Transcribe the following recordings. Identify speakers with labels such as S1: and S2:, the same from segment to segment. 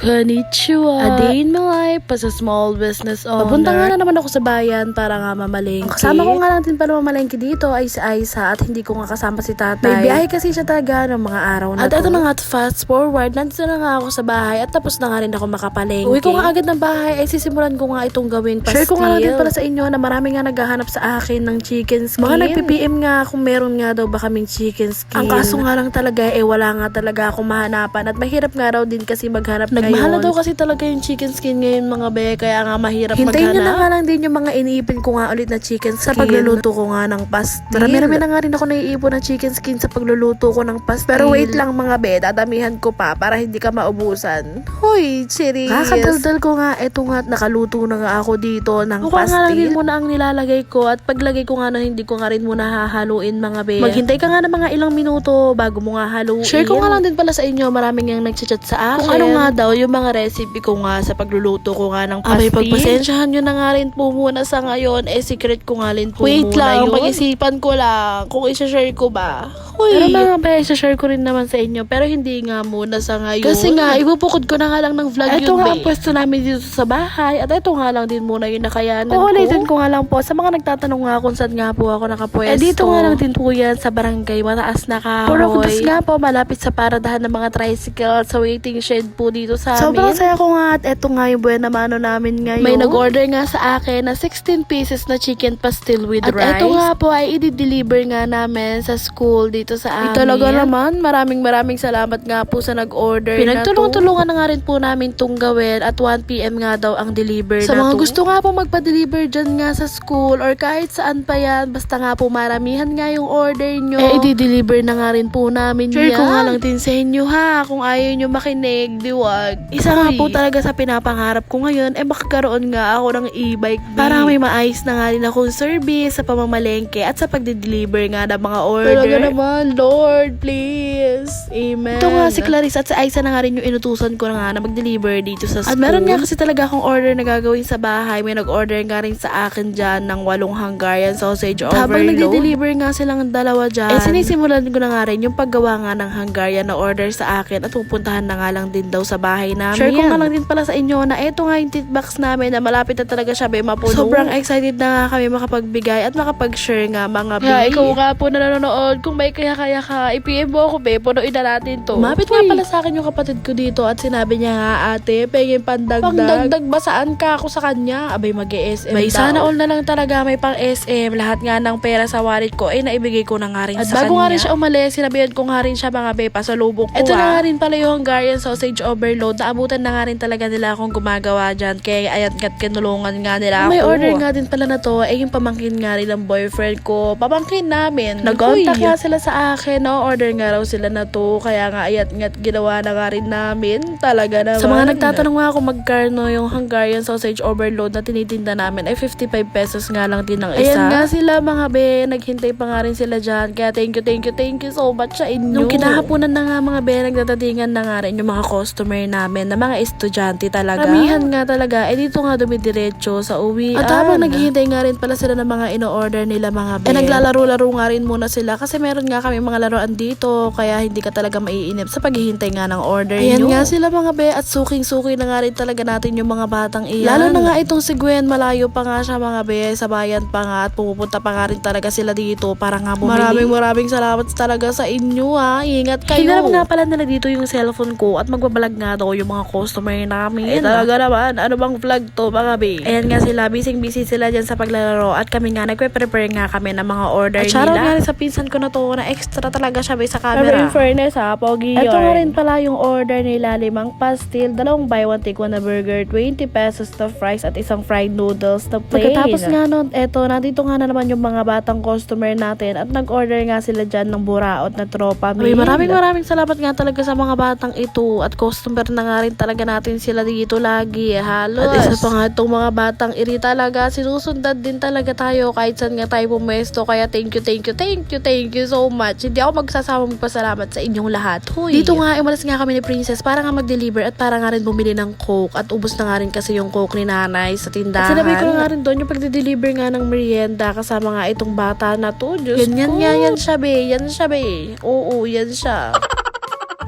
S1: Konnichiwa. A day in my life as a small business owner. Papunta nga na naman ako sa bayan para nga mamalengke. Kasama ko nga lang din pala mamalengke dito ay si Aisa at hindi ko nga kasama si tatay. May biyahe kasi siya talaga ng mga araw na
S2: At
S1: to.
S2: ito na
S1: nga, fast forward, nandito na nga ako sa bahay at tapos na nga rin ako makapalengke. Uwi ko nga agad ng bahay ay sisimulan ko nga itong gawing pastil. Share ko nga lang din pala sa inyo na marami nga naghahanap sa akin ng chicken skin. Mga nagpi-PM nga kung meron nga daw ba kaming chicken skin. Ang kaso nga lang talaga eh wala nga talaga akong mahanapan at mahirap nga raw din kasi maghanap
S2: Nagmahal na
S1: ngayon.
S2: daw kasi talaga yung chicken skin ngayon mga be, kaya nga mahirap
S1: Hintayin nyo na
S2: maghanap.
S1: nga lang din yung mga iniipin ko nga ulit na chicken skin.
S2: Sa
S1: pagluluto ko nga ng pastil. Marami-rami na nga rin ako naiipon ng chicken skin sa pagluluto ko ng pastil. Pero wait lang mga be, dadamihan ko pa para hindi ka maubusan. Hoy, serious. Kakadaldal ko nga, eto nga, nakaluto na nga ako dito ng
S2: Mukha nga lang din
S1: pastil.
S2: muna ang nilalagay ko at paglagay ko nga na hindi ko nga rin muna hahaluin mga be.
S1: Maghintay ka nga ng mga ilang minuto bago mo nga haluin.
S2: Share ko nga lang din pala sa inyo, maraming yung nagchat sa akin.
S1: Kung ano nga daw, yung mga recipe ko nga sa pagluluto ko nga ng pastil.
S2: Abay, pagpasensyahan nyo na nga rin po muna sa ngayon. Eh, secret ko nga rin po
S1: Wait
S2: muna
S1: lang,
S2: yun.
S1: pag-isipan ko lang kung isa-share ko ba. Hoy.
S2: Pero mga be, share ko rin naman sa inyo. Pero hindi nga muna sa ngayon.
S1: Kasi nga, ibubukod ko na nga lang ng vlog
S2: Ito
S1: yun,
S2: nga
S1: be.
S2: ang pwesto namin dito sa bahay. At ito nga lang din muna yung nakayanan ko.
S1: Uulitin ko nga lang po sa mga nagtatanong nga kung saan nga po ako nakapwesto.
S2: Eh, dito nga lang din po yan sa barangay. Mataas na kahoy.
S1: Puro kutas nga po, malapit sa paradahan ng mga tricycle sa waiting shed po dito sa
S2: Sobrang
S1: amin.
S2: saya ko nga at eto nga yung buwan mano namin ngayon.
S1: May nag-order nga sa akin na 16 pieces na chicken pastil with
S2: At
S1: rice.
S2: eto nga po ay i-deliver nga namin sa school dito sa amin.
S1: Ay, talaga naman, maraming maraming salamat nga po sa nag-order na to.
S2: Pinagtulong-tulungan na nga rin po namin itong gawin at 1pm nga daw ang deliver
S1: Sa
S2: na
S1: mga
S2: to.
S1: gusto nga po magpa-deliver dyan nga sa school or kahit saan pa yan, basta nga po maramihan nga yung order nyo.
S2: Eh, i-deliver na nga rin po namin
S1: Share
S2: yan.
S1: ko nga lang din sa inyo ha, kung ayaw nyo makinig, diwag.
S2: Isa nga po talaga sa pinapangarap ko ngayon, eh makakaroon nga ako ng e-bike. Para may maayos na nga rin akong service sa pamamalengke at sa pagde-deliver nga ng mga order.
S1: Talaga naman, Lord, please. Amen.
S2: Ito nga si Clarissa at si Aiza na nga rin yung inutusan ko na nga na mag-deliver dito sa school.
S1: At meron nga kasi talaga akong order na gagawin sa bahay. May nag-order nga rin sa akin dyan ng walong Hungarian sausage
S2: At habang
S1: overload.
S2: nagde-deliver nga silang dalawa dyan,
S1: Eh, sinisimulan ko na nga rin yung paggawa nga ng Hungarian na order sa akin at pupuntahan na nga lang din daw sa bahay namin.
S2: Share ko nga lang din pala sa inyo na eto nga yung titbox namin na malapit na talaga siya be mapuno.
S1: Sobrang excited na nga kami makapagbigay at makapag-share nga mga bi.
S2: ikaw nga po na nanonood, kung may kaya-kaya ka, i-PM mo ako be, punuin na natin to.
S1: Umapit nga pala sa akin yung kapatid ko dito at sinabi niya nga ate, pengin pandagdag.
S2: Pangdagdag ba saan ka ako sa kanya? Abay mag-ESM
S1: May
S2: daw.
S1: sana all na lang talaga may pang SM. Lahat nga ng pera sa wallet ko ay naibigay ko na nga rin
S2: At
S1: sa
S2: bago
S1: kanya.
S2: nga rin siya umalis, sinabihan ko nga rin siya mga be, pasalubong ko
S1: Ito na
S2: ah.
S1: nga rin pala yung Hungarian sausage overload. Naabutan na nga rin talaga nila akong gumagawa dyan. Kaya ayan kat kinulungan nga nila ako.
S2: May order nga din pala na to, eh yung pamangkin nga rin ng boyfriend ko. Pamangkin namin.
S1: Nag-contact nga sila sa akin, no? Order nga raw sila na to. Kaya nga ayat ngat ginawa na nga rin namin. Talaga naman.
S2: Sa mga nagtatanong nga kung magkano yung Hungarian sausage overload na tinitinda namin, ay 55 pesos nga lang din ang isa.
S1: Ayan nga sila mga be, naghintay pa nga rin sila dyan. Kaya thank you, thank you, thank you so much sa inyo.
S2: Nung kinahaponan na nga mga be, nagtatatingan na nga rin yung mga customer namin na mga estudyante talaga.
S1: Ramihan nga talaga. Eh dito nga dumidiretso sa uwi.
S2: At habang naghihintay nga rin pala sila ng mga ino-order nila mga be.
S1: Eh naglalaro-laro nga rin muna sila kasi meron nga kami mga laruan dito kaya hindi ka talaga maiinip sa paghihintay nga ng order
S2: Ayan
S1: nyo.
S2: nga
S1: sila mga be at suking-suki na nga rin talaga natin yung mga batang iyan.
S2: Lalo
S1: na nga itong si Gwen, malayo pa nga siya mga be, sa bayan pa nga at pumupunta pa nga rin talaga sila dito para nga bumili. Maraming maraming salamat talaga sa inyo ha. Ingat kayo.
S2: Hinaram nga pala nila dito yung cellphone ko at magbabalag nga daw yung mga customer namin.
S1: Eh talaga naman, ano bang vlog to mga be?
S2: Ayan nga sila, busy-busy sila dyan sa paglalaro at kami nga nagpe-prepare nga kami ng mga order
S1: At
S2: nila.
S1: nga rin sa pinsan ko na to na extra talaga siya sa
S2: Pero
S1: camera.
S2: in fairness ha, pogi
S1: Ito
S2: yarn.
S1: nga rin pala yung order nila, limang pastil, dalawang buy one take one na burger, 20 pesos na fries at isang fried noodles na plain.
S2: Pagkatapos
S1: nga nun, eto, nandito nga na naman yung mga batang customer natin at nag-order nga sila dyan ng buraot na tropa
S2: Ay,
S1: meal.
S2: maraming maraming salamat nga talaga sa mga batang ito at customer na nga rin talaga natin sila dito lagi. Halos.
S1: At isa pa nga itong mga batang iri talaga, sinusundan din talaga tayo kahit saan nga tayo pumesto. Kaya thank you, thank you, thank you, thank you so much. Hindi ako magsasama magpasalamat sa inyong lahat. Huy.
S2: Dito nga, umalis nga kami ni Princess para nga mag-deliver at para nga rin bumili ng coke at ubos na nga rin kasi yung coke ni nanay sa
S1: At
S2: tindahan.
S1: sinabi ko nga rin doon yung pagde-deliver nga ng merienda kasama nga itong bata na to. Diyos
S2: Yan, yan
S1: ko.
S2: nga,
S1: yan siya be. Yan siya be. Oo, yan siya.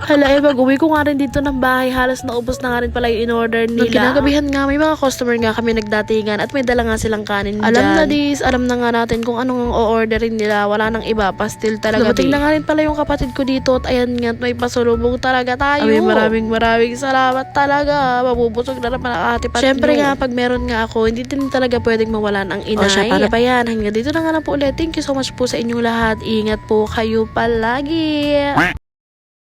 S2: Hala, eh, pag uwi ko nga rin dito ng bahay, halos naubos na nga rin pala yung in-order nila.
S1: Nung kinagabihan nga, may mga customer nga kami nagdatingan at may dala nga silang kanin
S2: Alam
S1: dyan.
S2: na dis, alam na nga natin kung anong o-orderin nila. Wala nang iba, pastil talaga.
S1: Dumating na nga rin pala yung kapatid ko dito at ayan nga, may pasulubong talaga tayo.
S2: Abi, maraming maraming salamat talaga. Mabubusog na naman ang ate Patno.
S1: Siyempre nga, pag meron nga ako, hindi din talaga pwedeng mawalan ang inay.
S2: O siya,
S1: paano ba yan? Hanggang dito na nga lang po ulit. Thank you so much po sa inyong lahat. Ingat po kayo palagi.